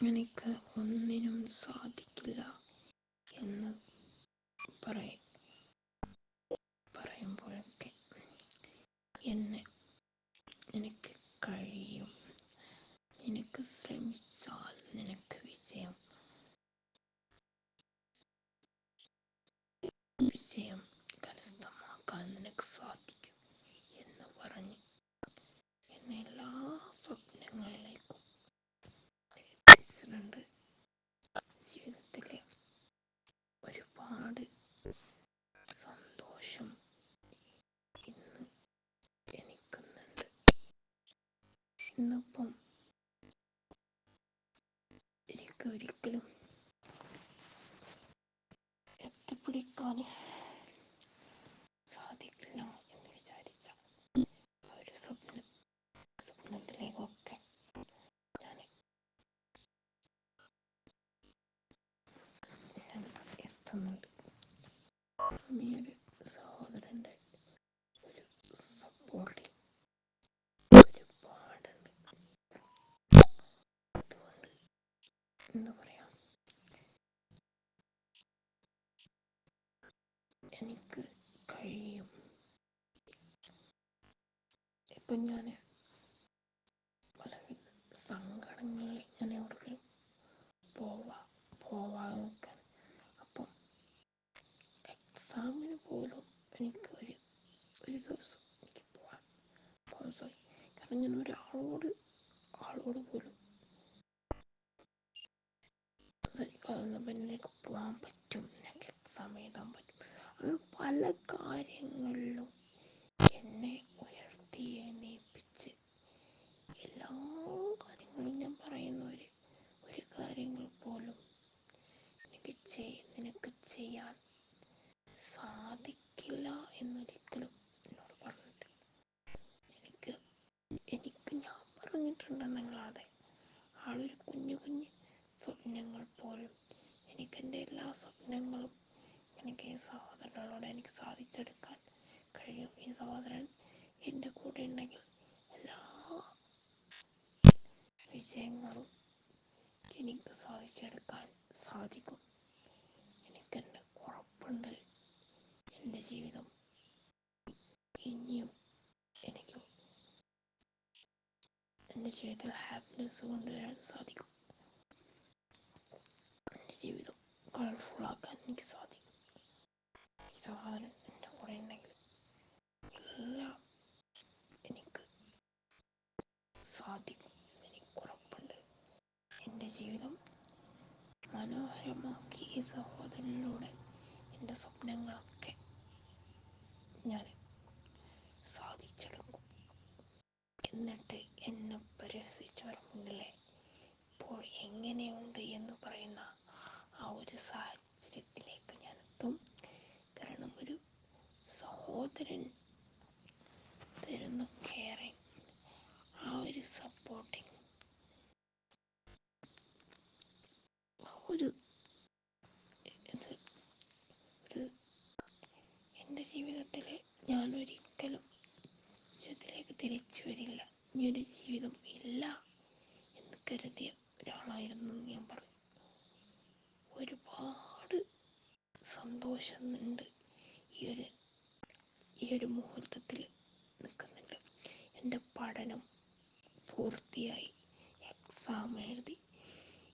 എനിക്ക് ഒന്നിനും സാധിക്കില്ല എന്ന് പറയും പറയുമ്പോഴൊക്കെ എന്നെ നിനക്ക് കഴിയും. നിനക്ക് ശ്രമിച്ചാൽ നിനക്ക് വിജയം. വിജയം കരസ്ഥമാക്കാൻ നിനക്ക് സാധിക്കും എന്ന് പറഞ്ഞ് എന്നെ എല്ലാ സ്വപ്നങ്ങളിലേക്കും എത്തിച്ചിട്ടുണ്ട് ജീവിതത്തിലെ ഒരുപാട് സന്തോഷം ഇന്ന് എനിക്കുന്നുണ്ട്. ഇന്നിപ്പം എനിക്ക് ഒരിക്കലും എത്തിപ്പിടിക്കാൻ എത്തുന്നുണ്ട് ഈ ഒരു സഹോദരന്റെ ഒരു സപ്പോർട്ടിങ് ഒരുപാടുണ്ട് അതുകൊണ്ട് എന്താ പറയാ? എനിക്ക് കഴിയും. ഇപ്പം ഞാൻ പല സങ്കടങ്ങളിൽ ഞാൻ എവിടെങ്കിലും പോവാ പോവാതെ നിൽക്കാൻ അപ്പം എക്സാമിന് പോലും എനിക്ക് ഒരു ഒരു ദിവസം എനിക്ക് പോകാൻ കാരണം ഞാൻ ഒരാളോട് ആളോട് പോലും സംസാരിക്കാതെ നിനക്ക് പോകാൻ പറ്റും നിനക്ക് എക്സാം എഴുതാൻ പറ്റും അങ്ങനെ പല കാര്യങ്ങളിലും എന്നെ ഉയർത്തി എഴുന്നേൽപ്പിച്ച് എല്ലാ കാര്യങ്ങളും ഞാൻ പറയുന്ന ഒരു ഒരു കാര്യങ്ങൾ പോലും എനിക്ക് നിനക്ക് ചെയ്യാൻ സാധിക്കില്ല എന്നൊരിക്കലും എന്നോട് പറഞ്ഞിട്ടില്ല എനിക്ക് എനിക്ക് ഞാൻ പറഞ്ഞിട്ടുണ്ടെന്നല്ലാതെ ആളൊരു കുഞ്ഞു കുഞ്ഞു സ്വപ്നങ്ങൾ പോലും എനിക്ക് എന്റെ എല്ലാ സ്വപ്നങ്ങളും എനിക്ക് ഈ സഹോദരനോട് എനിക്ക് സാധിച്ചെടുക്കാൻ കഴിയും. ഈ സഹോദരൻ എന്റെ കൂടെ ഉണ്ടെങ്കിൽ എല്ലാ വിജയങ്ങളും എനിക്ക് സാധിച്ചെടുക്കാൻ സാധിക്കും. എനിക്കെന്റെ ഉറപ്പുണ്ട്. എന്റെ ജീവിതം ഇനിയും എന്റെ ജീവിതത്തിൽ ഹാപ്പിനെസ് കൊണ്ടുവരാൻ സാധിക്കും. എന്റെ ജീവിതം കളർഫുൾ ആക്കാൻ എനിക്ക് സാധിക്കും. ഈ സഹോദരൻ എന്റെ കൂടെ ഉണ്ടെങ്കിൽ എല്ലാം എനിക്ക് സാധിക്കും. എനിക്ക് ഉറപ്പുണ്ട്. എന്റെ ജീവിതം മനോഹരമാക്കി ഈ സഹോദരനിലൂടെ എന്റെ സ്വപ്നങ്ങളൊക്കെ ഞാൻ സാധിച്ചെടുക്കും. എന്നിട്ട് എന്നെ പരിഹസിച്ചവർ മുന്നിലെ ഇപ്പോൾ എങ്ങനെയുണ്ട് എന്ന് പറയുന്ന ആ ഒരു സാഹചര്യത്തിലേക്ക് ഞാൻ എത്തും കാരണം ഒരു സഹോദരൻ തരുന്ന കെയറിങ് ആ ഒരു സപ്പോർട്ടിങ് ആ ഒരു ഇത് ഒരു എന്റെ ജീവിതത്തിൽ ഞാൻ ഒരിക്കലും ജീവിതത്തിലേക്ക് തിരിച്ചു വരില്ല. ഇനിയൊരു ജീവിതം ഇല്ല എന്ന് കരുതിയ ഒരാളായിരുന്നു ഞാൻ പറഞ്ഞു. ഒരുപാട് സന്തോഷമുണ്ട്.